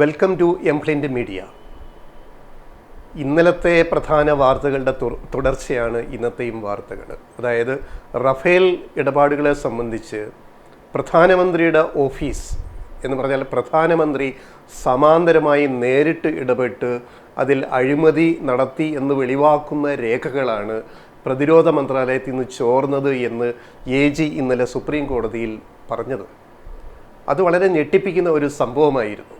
Welcome to എംപ്ലിന്റ് media ഇന്നലത്തെ പ്രധാന വാർത്തകളുടെ തുടർച്ചയാണ് ഇന്നത്തെയും വാർത്തകൾ. അതായത് റഫേൽ ഇടപാടുകളെ സംബന്ധിച്ച് പ്രധാനമന്ത്രിയുടെ ഓഫീസ് എന്ന് പറഞ്ഞാൽ പ്രധാനമന്ത്രി സമാന്തരമായി നേരിട്ട് ഇടപെട്ട് അതിൽ അഴിമതി നടത്തി എന്ന് വെളിവാക്കുന്ന രേഖകളാണ് പ്രതിരോധ മന്ത്രാലയത്തിൽ നിന്ന് ചോർന്നത് എന്ന് എ ജി ഇന്നലെ സുപ്രീം കോടതിയിൽ പറഞ്ഞത്. അത് വളരെ ഞെട്ടിപ്പിക്കുന്ന ഒരു സംഭവമായിരുന്നു.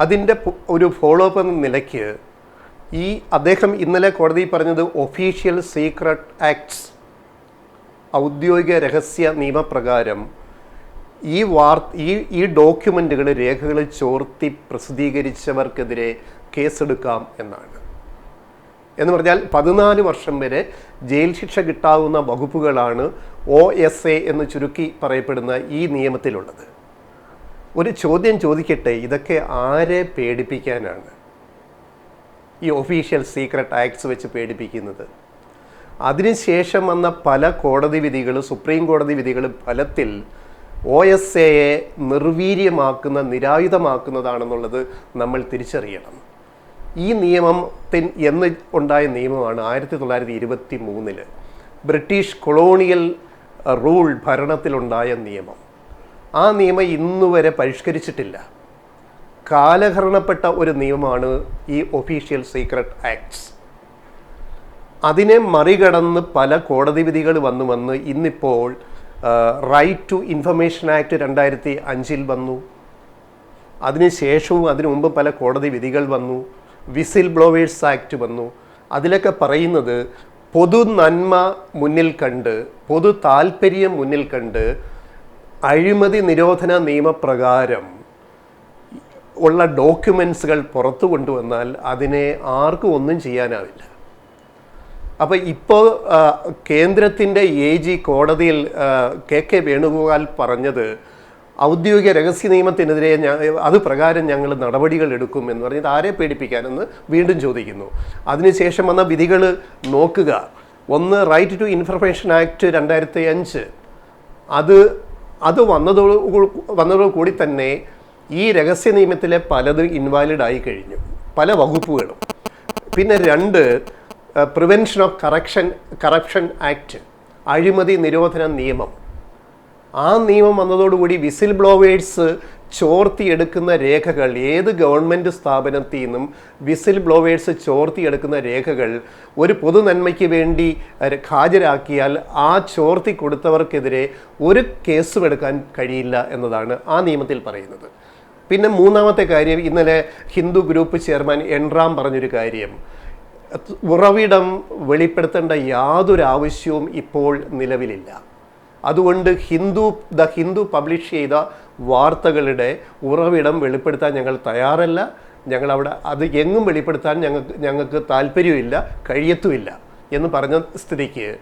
അതിന്റെ ഒരു ഫോളോ അപ്പ് എന്ന നിലയ്ക്ക് ഈ അദ്ദേഹം ഇന്നലെ കോടതി പറഞ്ഞത് ഒഫീഷ്യൽ സീക്രട്ട് ആക്ട്സ് ഔദ്യോഗിക രഹസ്യ നിയമപ്രകാരം ഈ വാർ ഈ ഈ ഡോക്യുമെന്റുകൾ രേഖകൾ ചോർത്തി പ്രസിദ്ധീകരിച്ചവർക്കെതിരെ കേസെടുക്കാം എന്നാണ്. എന്ന് പറഞ്ഞാൽ പതിനാല് വർഷം വരെ ജയിൽ ശിക്ഷ കിട്ടാവുന്ന വകുപ്പുകളാണ് ഒ എസ് എ എന്ന് ചുരുക്കി പറയപ്പെടുന്ന ഈ നിയമത്തിലുള്ളത്. ഒരു ചോദ്യം ചോദിക്കട്ടെ ഇതൊക്കെ ആരെ പേടിപ്പിക്കാനാണ്? ഈ ഒഫീഷ്യൽ സീക്രട്ട് ആക്ട്സ് വെച്ച് പേടിപ്പിക്കുന്നത്. അതിനുശേഷം വന്ന പല കോടതി വിധികൾ സുപ്രീം കോടതി വിധികൾ ഫലത്തിൽ ഒ എസ് എയെ നിർവീര്യമാക്കുന്ന നിരായുധമാക്കുന്നതാണെന്നുള്ളത് നമ്മൾ തിരിച്ചറിയണം. ഈ നിയമത്തിൽ എന്ന് ഉണ്ടായ നിയമമാണ് ആയിരത്തി തൊള്ളായിരത്തി ഇരുപത്തി മൂന്നിൽ ബ്രിട്ടീഷ് കൊളോണിയൽ റൂൾ ഭരണത്തിലുണ്ടായ നിയമം. ആ നിയമം ഇന്നുവരെ പരിഷ്കരിച്ചിട്ടില്ല. കാലഹരണപ്പെട്ട ഒരു നിയമമാണ് ഈ ഒഫീഷ്യൽ സീക്രട്ട് ആക്ട്സ് അതിനെ മറികടന്ന് പല കോടതി വിധികൾ വന്നു വന്ന് ഇന്നിപ്പോൾ റൈറ്റ് ടു ഇൻഫർമേഷൻ ആക്ട് രണ്ടായിരത്തി അഞ്ചിൽ വന്നു. അതിനുശേഷവും അതിനു മുമ്പ് പല കോടതി വിധികൾ വന്നു. വിസിൽ ബ്ലോവേഴ്സ് ആക്ട് വന്നു. അതിലൊക്കെ പറയുന്നത് പൊതു നന്മ മുന്നിൽ കണ്ട് പൊതു താല്പര്യം മുന്നിൽ കണ്ട് അഴിമതി നിരോധന നിയമപ്രകാരം ഉള്ള ഡോക്യുമെൻസുകൾ പുറത്തു കൊണ്ടുവന്നാൽ അതിനെ ആർക്കും ഒന്നും ചെയ്യാനാവില്ല. അപ്പോൾ ഇപ്പോൾ കേന്ദ്രത്തിന്റെ എ ജി കോടതിയിൽ കെ കെ വേണുഗോപാൽ പറഞ്ഞത് ഔദ്യോഗിക രഹസ്യ നിയമത്തിനെതിരെ അത് പ്രകാരം ഞങ്ങൾ നടപടികൾ എടുക്കും എന്ന് പറഞ്ഞത് ആരെ പേടിപ്പിക്കാനെന്ന് വീണ്ടും ചോദിക്കുന്നു. അതിനുശേഷം വന്ന വിധികൾ നോക്കുക. ഒന്ന് റൈറ്റ് ടു ഇൻഫർമേഷൻ ആക്ട് രണ്ടായിരത്തി അഞ്ച്. അത് അത് വന്നതോട് വന്നതോട് കൂടി തന്നെ ഈ രഹസ്യ നിയമത്തിലെ പലത് ഇൻവാലിഡ് ആയി കഴിഞ്ഞു. പല വകുപ്പുകളും. പിന്നെ രണ്ട് prevention of correction corruption act അഴിമതി നിരോധന നിയമം. ആ നിയമം വന്നതോടുകൂടി വിസിൽ ബ്ലോവേഴ്സ് ചോർത്തിയെടുക്കുന്ന രേഖകൾ ഏത് ഗവൺമെന്റ് സ്ഥാപനത്തിൽ നിന്നും വിസിൽ ബ്ലോവേഴ്സ് ചോർത്തി എടുക്കുന്ന രേഖകൾ ഒരു പൊതു നന്മയ്ക്ക് വേണ്ടി ഹാജരാക്കിയാൽ ആ ചോർത്തി കൊടുത്തവർക്കെതിരെ ഒരു കേസും എടുക്കാൻ കഴിയില്ല എന്നതാണ് ആ നിയമത്തിൽ പറയുന്നത്. പിന്നെ മൂന്നാമത്തെ കാര്യം ഇന്നലെ ഹിന്ദു ഗ്രൂപ്പ് ചെയർമാൻ എൻറാം പറഞ്ഞൊരു കാര്യം. ഉറവിടം വെളിപ്പെടുത്തേണ്ട യാതൊരു ആവശ്യവും ഇപ്പോൾ നിലവിലില്ല. അതുകൊണ്ട് ഹിന്ദു ദ ഹിന്ദു പബ്ലിഷ് ചെയ്ത വാർത്തകളുടെ ഉറവിടം വെളിപ്പെടുത്താൻ ഞങ്ങൾ തയ്യാറല്ല. ഞങ്ങൾ അവിടെ അത് എങ്ങും വെളിപ്പെടുത്താൻ ഞങ്ങൾക്ക് ഞങ്ങൾക്ക് താല്പര്യമില്ല കഴിയത്തുമില്ല എന്ന് പറഞ്ഞ സ്ഥിതിക്ക്.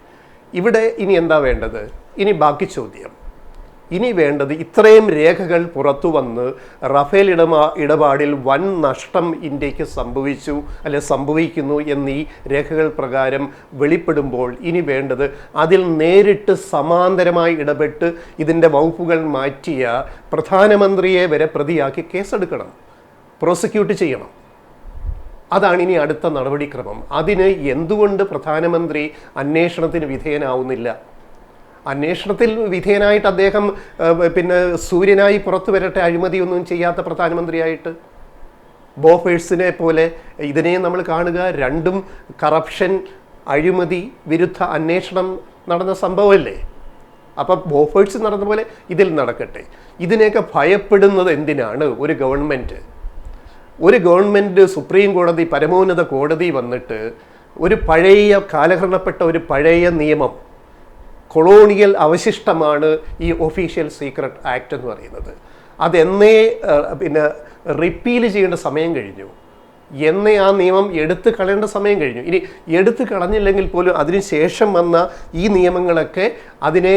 ഇവിടെ ഇനി എന്താ വേണ്ടത്? ഇനി ബാക്കി ചോദ്യം. ഇനി വേണ്ടത് ഇത്രയും രേഖകൾ പുറത്തു വന്ന് റഫേൽ ഇടമാ ഇടപാടിൽ വൻ നഷ്ടം ഇന്ത്യയ്ക്ക് സംഭവിച്ചു അല്ലെ സംഭവിക്കുന്നു എന്നീ രേഖകൾ പ്രകാരം വെളിപ്പെടുമ്പോൾ ഇനി വേണ്ടത് അതിൽ നേരിട്ട് സമാന്തരമായി ഇടപെട്ട് ഇതിന്റെ വകുപ്പുകൾ മാറ്റിയ പ്രധാനമന്ത്രിയെ വരെ പ്രതിയാക്കി കേസെടുക്കണം പ്രോസിക്യൂട്ട് ചെയ്യണം. അതാണ് ഇനി അടുത്ത നടപടിക്രമം. അതിന് എന്തുകൊണ്ട് പ്രധാനമന്ത്രി അന്വേഷണത്തിന് വിധേയനാവുന്നില്ല? അന്വേഷണത്തിൽ വിധേയനായിട്ട് അദ്ദേഹം പിന്നെ സൂര്യനായി പുറത്തു വരട്ടെ അഴിമതിയൊന്നും ചെയ്യാത്ത പ്രധാനമന്ത്രിയായിട്ട്? ബോഫേഴ്സിനെ പോലെ ഇതിനെ നമ്മൾ കാണുക രണ്ടും കറപ്ഷൻ അഴിമതി വിരുദ്ധ അന്വേഷണം നടന്ന സംഭവമല്ലേ? അപ്പം ബോഫേഴ്സ് നടന്ന പോലെ ഇതിൽ നടക്കട്ടെ. ഇതിനെയൊക്കെ ഭയപ്പെടുന്നത് എന്തിനാണ്? ഒരു ഗവൺമെന്റ് ഒരു ഗവൺമെന്റ് സുപ്രീം കോടതി പരമോന്നത കോടതി വന്നിട്ട് ഒരു പഴയ കാലഹരണപ്പെട്ട ഒരു പഴയ നിയമം കൊളോണിയൽ അവശിഷ്ടമാണ് ഈ ഒഫീഷ്യൽ സീക്രട്ട് ആക്ട് എന്ന് പറയുന്നത്. അതെന്നേ പിന്നെ റിപ്പീൽ ചെയ്യേണ്ട സമയം കഴിഞ്ഞു. എന്നേ ആ നിയമം എടുത്തു കളയേണ്ട സമയം കഴിഞ്ഞു. ഇനി എടുത്തു കളഞ്ഞില്ലെങ്കിൽ പോലും അതിനുശേഷം വന്ന ഈ നിയമങ്ങളൊക്കെ അതിനെ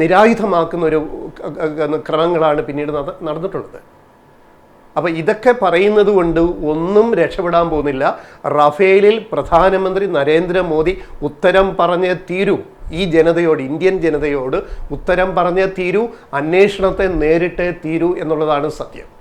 നിരായുധമാക്കുന്ന ഒരു ക്രമങ്ങളാണ് പിന്നീട് നടന്നിട്ടുള്ളത്. അപ്പോൾ ഇതൊക്കെ പറയുന്നത് കൊണ്ട് ഒന്നും രക്ഷപ്പെടാൻ പോകുന്നില്ല. റഫേലിൽ പ്രധാനമന്ത്രി നരേന്ദ്രമോദി ഉത്തരം പറഞ്ഞേ തീരൂ. ഈ ജനതയോട് ഇന്ത്യൻ ജനതയോട് ഉത്തരം പറഞ്ഞേ തീരൂ അന്വേഷണത്തെ നേരിട്ടേ തീരൂ എന്നുള്ളതാണ് സത്യം.